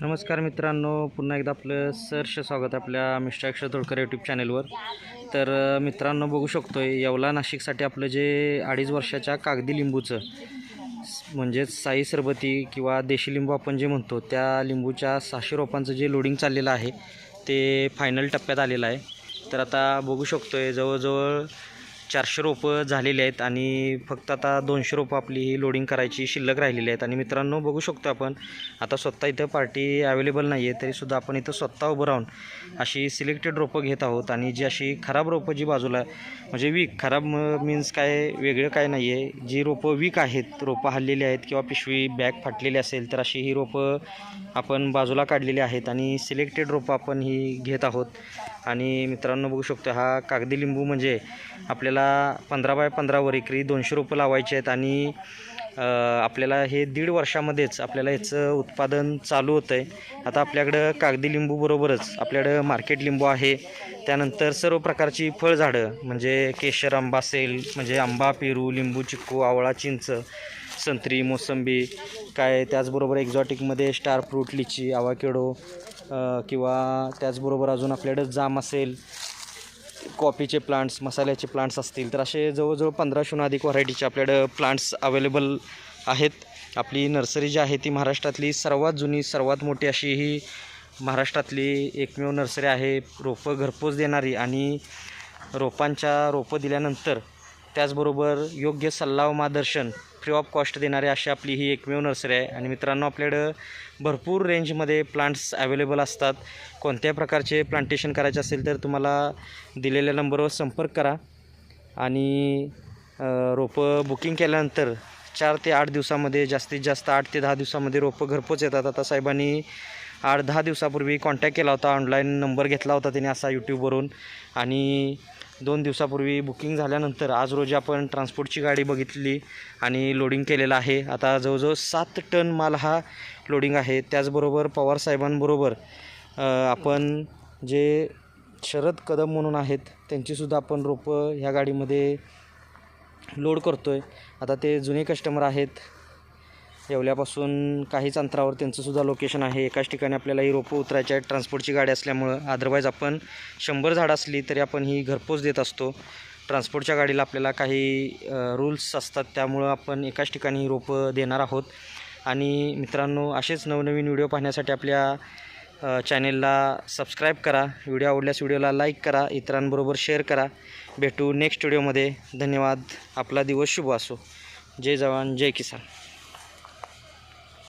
नमस्कार मित्रांनो पुन्हा एकदा आपलं सहर्ष स्वागत आपल्या मिस्टर अक्षर तोडकर यूट्यूब चॅनेलवर तर मित्रांनो बघू शकतो आहे येवला नाशिकसाठी आपलं जे अडीच वर्षाच्या कागदी लिंबूचं म्हणजेच साई सरबती किंवा देशी लिंबू आपण जे म्हणतो त्या लिंबूच्या सहाशे रोपांचं जे लोडिंग चाललेलं आहे ते फायनल टप्प्यात आलेलं आहे. तर आता बघू शकतो आहे जवळजवळ चारशे रोपं झालेली आहेत आणि फक्त आता दोनशे रोपं आपली ही लोडिंग करायची शिल्लक राहिलेली आहेत. आणि मित्रांनो बघू शकतो आपण आता स्वतः इथं पार्टी अवेलेबल नाही आहे तरीसुद्धा आपण इथं स्वतः उभं राहून अशी सिलेक्टेड रोपं घेत आहोत. आणि जी अशी खराब रोपं जी बाजूला म्हणजे वीक खराब मीन्स काय वेगळं काय नाही आहे जी रोपं वीक आहेत रोपं हल्लेली आहेत किंवा पिशवी बॅग फाटलेली असेल तर अशी ही रोपं आपण बाजूला काढलेली आहेत आणि सिलेक्टेड रोपं आपण ही घेत आहोत. आणि मित्रांनो बघू शकतो हा कागदी लिंबू म्हणजे आपल्याला आपल्याला पंधरा बाय पंधरावर एकरी दोनशे रोपं लावायचे आहेत आणि आपल्याला हे दीड वर्षामध्येच आपल्याला याचं उत्पादन चालू होतं आहे आता आपल्याकडं कागदी लिंबूबरोबरच आपल्याकडं मार्केट लिंबू आहे. त्यानंतर सर्व प्रकारची फळझाडं म्हणजे केशर आंबा असेल म्हणजे आंबा पेरू लिंबू चिक्कू आवळा चिंच संत्री मोसंबी काय त्याचबरोबर एक्झॉटिकमध्ये स्टार फ्रूट लिची आवाकेडो किंवा त्याचबरोबर अजून आपल्याकडं जाम असेल कॉफीचे प्लांट्स मसाल्याचे प्लांट्स असतील तर असे जवळजवळ पंधराशेहून अधिक व्हरायटीचे आपल्याकडं प्लांट्स अवेलेबल आहेत. आपली नर्सरी जी आहे ती महाराष्ट्रातली सर्वात जुनी सर्वात मोठी अशी ही महाराष्ट्रातली एकमेव नर्सरी आहे. रोपं घरपोच देणारी आणि रोपांच्या रोपं दिल्यानंतर त्याचबरोबर योग्य सल्ला व मार्गदर्शन फ्री ऑफ कॉस्ट देणारी अशी आपली ही एकमेव नर्सरी आहे. आणि मित्रांनो आपल्याकडं भरपूर रेंजमध्ये प्लांट्स अवेलेबल असतात. कोणत्याही प्रकारचे प्लांटेशन करायचे असेल तर तुम्हाला दिलेल्या नंबरवर संपर्क करा. आणि रोपं बुकिंग केल्यानंतर चार ते आठ दिवसामध्ये जास्तीत जास्त आठ ते दहा दिवसामध्ये रोपं घरपोच येतात. आता साहेबांनी आठ दहा दिवसापूर्वी कॉन्टॅक्ट केला होता. ऑनलाईन नंबर घेतला होता त्याने असा यूट्यूबवरून आणि दोन दिवसापूर्वी बुकिंग झाल्यानंतर आज रोजी आपण ट्रान्सपोर्टची गाडी बघितली आणि लोडिंग केलेलं आहे. आता जवळजवळ सात टन माल हा लोडिंग आहे. त्याचबरोबर पवार साहेबांबरोबर आपण जे शरद कदम म्हणून आहेत त्यांचीसुद्धा आपण रोपं ह्या गाडीमध्ये लोड करतो आहे आता ते जुने कस्टमर आहेत येवल्यापासून काहीच अंतरावर त्यांचंसुद्धा लोकेशन आहे. एकाच ठिकाणी आपल्याला ही रोपं उतरायची आहेत ट्रान्सपोर्टची गाडी असल्यामुळं. अदरवाईज आपण शंभर झाडं असली तरी आपण ही घरपोच देत असतो. ट्रान्सपोर्टच्या गाडीला आपल्याला काही रूल्स असतात. त्यामुळं आपण एकाच ठिकाणी ही रोपं देणार आहोत. आणि मित्रांनो असेच नवनवीन व्हिडिओ पाहण्यासाठी आपल्या चॅनेलला सबस्क्राईब करा. व्हिडिओ आवडल्यास व्हिडिओला लाईक करा. इतरांबरोबर शेअर करा. भेटू नेक्स्ट व्हिडिओमध्ये धन्यवाद. आपला दिवस शुभ असो. जय जवान. जय किसान.